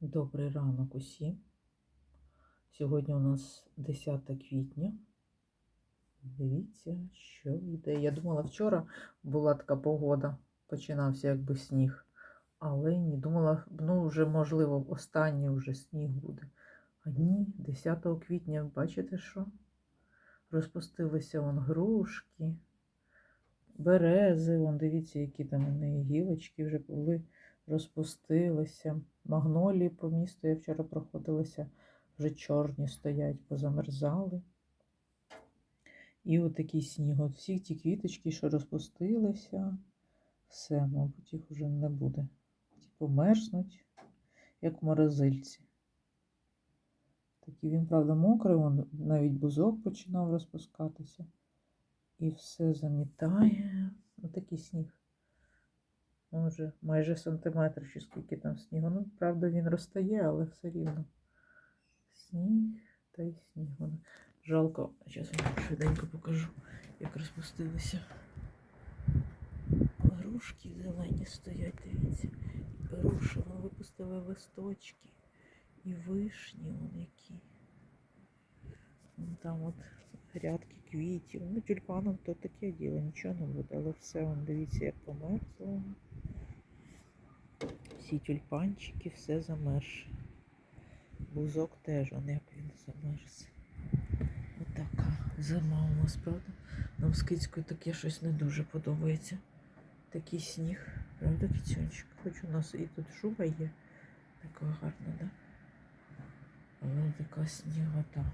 Добрий ранок усім. Сьогодні у нас 10 квітня. Дивіться, що йде. Я думала, вчора була така погода, починався якби сніг. Але не думала, ну вже можливо, останній вже сніг буде. А ні, 10 квітня, бачите що? Розпустилися вон грушки, берези, вон дивіться, які там у неї гілочки вже були, розпустилися. Магнолії по місту я вчора проходилася, вже чорні стоять, позамерзали. І от такий сніг. От всі ті квіточки, що розпустилися, все, мабуть, їх вже не буде. Ті померзнуть, як морозильці. Такий він, правда, мокрий, вон навіть бузок починав розпускатися. І все замітає. Отакий сніг. Може, майже сантиметр, чи скільки там снігу. Ну, правда, він розтає, але все рівно. Сніг та й сніг. Жалко, зараз вам швиденько покажу, як розпустилися. Грушки зелені стоять, дивіться. І беруші, вони випустили листочки. І вишні вон які. Там от грядки квітів. Ну, тюльпаном то таке діло, нічого не буде, але все, вон, дивіться, як померзло. Всі тюльпанчики, все замерз. Бузок теж, он як він замерз. Отака зима у нас, правда? Нам з кицькою таке щось не дуже подобається. Такий сніг, правда, кицюнчик? Хоч у нас і тут шуба є. Така гарна, да? Але така снігота.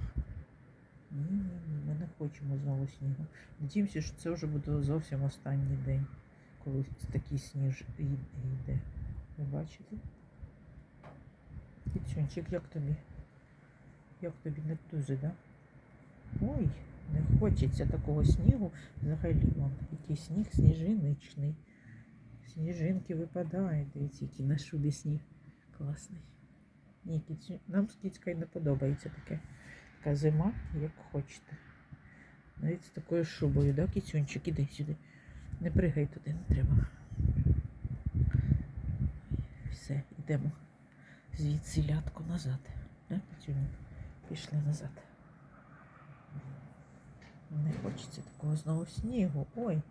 Ні, ні, ні, ми не хочемо знову снігу. Надіємося, що це вже буде зовсім останній день, коли такий сніж йде. Ви бачите? Кіцюнчик, як тобі? Як тобі не дуже, да? Ой, не хочеться такого снігу. Взагалі вон, який сніг сніжиничний. Сніжинки випадають. Дивіться, який на шубі сніг. Класний. Ні, кіцю... нам з кіцькою не подобається таке. Така зима, як хочете. Навіть з такою шубою, да, кіцюнчик, іди сюди. Не пригай туди, не треба. Все, йдемо звідси лятку назад. Да, Кіцюня? Пішли назад. Не хочеться такого знову снігу. Ой,